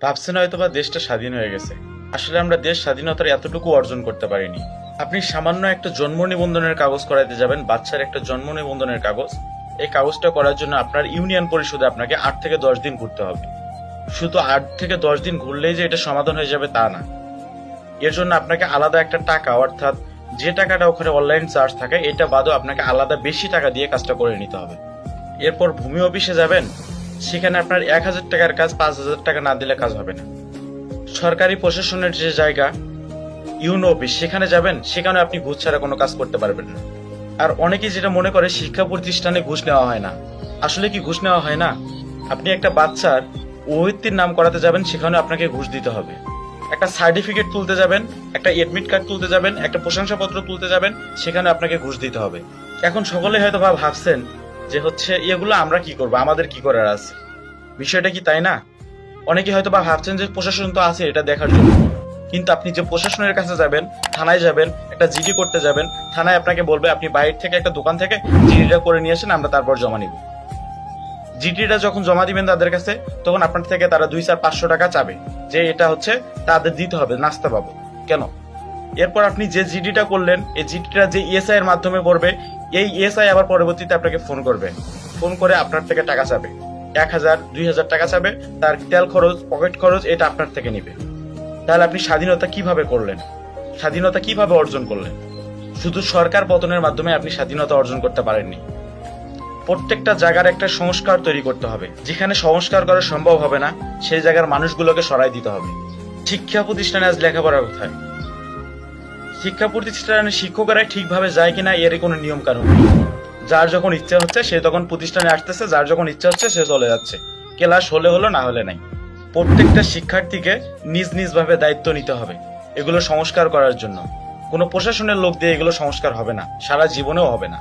ভাবছেন হয়তো বা দেশটা স্বাধীন হয়ে গেছে। আসলে আমরা দেশ স্বাধীনতার এতটুকু অর্জন করতে পারিনি। আপনি সামান্য একটা জন্ম নিবন্ধনের কাগজ করাইতে যাবেন, বাচ্চার একটা জন্ম নিবন্ধনের কাগজ। এই কাগজটা করার জন্য আপনার ইউনিয়ন পরিষদে আপনাকে আট থেকে দশ দিন ঘুরতে হবে। শুধু আট থেকে দশ দিন ঘুরলেই যে এটা সমাধান হয়ে যাবে তা না। এর জন্য আপনাকে আলাদা একটা টাকা, অর্থাৎ যে টাকাটা ওখানে অনলাইন চার্জ থাকে, এটা বাদও আপনাকে আলাদা বেশি টাকা দিয়ে কাজটা করে নিতে হবে। এরপর ভূমি অফিসে যাবেন সেখানে আপনার এক হাজার টাকার কাজ, পাঁচ হাজার টাকা না দিলে কাজ হবে না। সরকারি প্রশাসনের যে জায়গা, ইউনো অফিস, সেখানে যাবেন, সেখানে আপনি ঘুষ ছাড়া কোনো কাজ করতে পারবেন না। আর অনেকেই যেটা মনে করে, শিক্ষা প্রতিষ্ঠানে ঘুষ নেওয়া হয় না। আসলে কি ঘুষ নেওয়া হয় না? আপনি একটা বাচ্চার ওহিত্যির নাম করাতে যাবেন, সেখানে আপনাকে ঘুষ দিতে হবে। একটা সার্টিফিকেট তুলতে যাবেন, একটা এডমিট কার্ড তুলতে যাবেন, একটা প্রশংসাপত্র তুলতে যাবেন, সেখানে আপনাকে ঘুষ দিতে হবে। এখন সকলে হয়তো ভাবছেন যে হচ্ছে এগুলো আমরা কি করব? আমাদের কি করার আছে? বিষয়টা কি তাই না? অনেকে হয়তো বা ভাবছেন যে প্রশাসন তো আছে এটা দেখার জন্য। কিন্তু আপনি যে প্রশাসনের কাছে যাবেন, থানায় যাবেন, একটা জিডি করতে যাবেন, থানায় আপনাকে বলবে, আপনি বাইরে থেকে একটা দোকান থেকে জিডিটা করে নিয়ে আসেন, আমরা তারপর জমা নিব। জিডিটা যখন জমা দিবেন তাদের কাছে, তখন আপনার থেকে তারা দুই চার পাঁচশো টাকা চাবে যে এটা হচ্ছে তাদের দিতে হবে, নাস্তা পাবো কেন? এরপর আপনি যে জিডিটা করলেন, এই জিডিটা যে ইএসআই এর মাধ্যমে করবে এই ইএসআই আবার পরবর্তীতে আপনাকে ফোন করবে। ফোন করে আপনার থেকে টাকা চাবে। এক হাজার, দুই হাজার টাকা চাবে। তার তেল খরচ পকেট খরচ, এটা আপনার থেকে নিবে। তাহলে আপনি স্বাধীনতা কীভাবে করলেন? স্বাধীনতা কীভাবে অর্জন করলেন? শুধু সরকার পতনের মাধ্যমে আপনি স্বাধীনতা অর্জন করতে পারেননি। প্রত্যেকটা জায়গার একটা সংস্কার তৈরি করতে হবে। যেখানে সংস্কার করা সম্ভব হবে না, সেই জায়গার মানুষগুলোকে সরাই দিতে হবে। শিক্ষা প্রতিষ্ঠানে আজ লেখাপড়া কোথায় শিক্ষা প্রতিষ্ঠানে শিক্ষকেরা ঠিকভাবে যায় কিনা এর কোনো নিয়ম নেই। যার যখন ইচ্ছা হচ্ছে, সে তখন প্রতিষ্ঠানে আসতেছে, যার যখন ইচ্ছা হচ্ছে, সে চলে যাচ্ছে। ক্লাস হলে হলো, না হলে নাই। প্রত্যেকটা শিক্ষার্থীকে নিজ নিজ ভাবে দায়িত্ব নিতে হবে এগুলো সংস্কার করার জন্য। কোনো প্রশাসনের লোক দিয়ে এগুলো সংস্কার হবে না, সারা জীবনেও হবে না।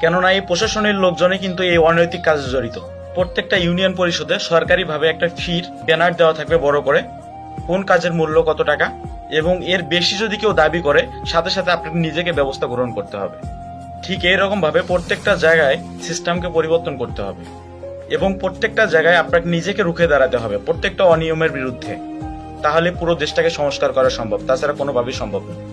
কেননা এই প্রশাসনের লোকজনে কিন্তু এই অনৈতিক কাজে জড়িত। প্রত্যেকটা ইউনিয়ন পরিষদে সরকারিভাবে একটা ফির, ব্যানার দেওয়া থাকবে বড় করে। কোন কাজের মূল্য কত টাকা এবং এর বেশি যদি কেউ দাবি করে, সাথে সাথে আপনাকে নিজেকে ব্যবস্থা গ্রহণ করতে হবে। ঠিক এইরকম ভাবে প্রত্যেকটা জায়গায় সিস্টেমকে পরিবর্তন করতে হবে। এবং প্রত্যেকটা জায়গায় আপনাকে নিজেকে রুখে দাঁড়াতে হবে, প্রত্যেকটা অনিয়মের বিরুদ্ধে। তাহলে পুরো দেশটাকে সংস্কার করা সম্ভব, তাছাড়া কোনোভাবেই সম্ভব নয়